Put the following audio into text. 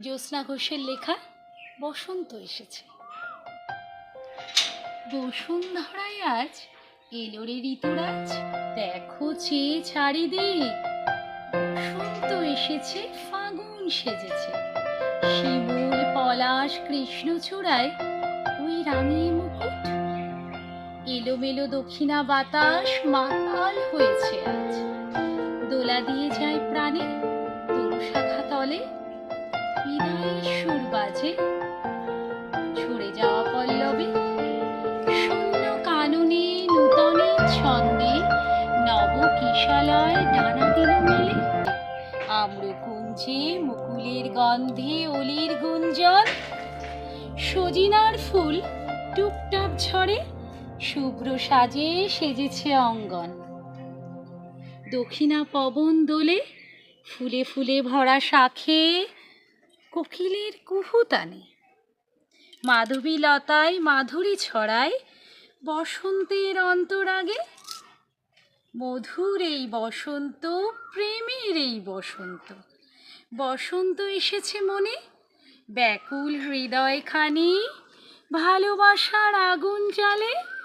জ্যোৎস্না ঘোষের লেখা বসন্ত এসেছে। বসুন্ধরায় আজ এলো রে ঋতুরাজ, দেখো চেয়ে চারিদিক। বসন্ত এসেছে, ফাগুন সেজেছে। শিমুল, পলাশ, কৃষ্ণচূড়ায় ওই রাঙিয়ে মুকুট। এলোমেলো দক্ষিণা বাতাস মাতাল হয়েছে আজ। দোলা দিয়ে যায় প্রাণে, তরু শাখা তলে বিদায়ের সুর বাজে। ঝরে যাওয়া পল্লবে, শূন্য কাননে নূতনে ছন্দে নব কিশালয় ডানা দিল মেলে। আম্রকুঞ্জে মুকুলের গন্ধে অলির গুঞ্জন, সজিনার ফুল টুপটাপ ঝরে, শুভ্র সাজে সেজেছে অঙ্গন। দক্ষিণা পবন দোলে ফুলে ফুলে ভরা শাখে কোকিলের কুহুতানে। মাধবী লতায় মাধুরী ছড়ায় বসন্তের অন্তরাগে। মধুর এই বসন্ত, প্রেমের এই বসন্ত। বসন্ত এসেছে মনে, ব্যাকুল হৃদয়খানি, ভালোবাসার আগুন জ্বালে।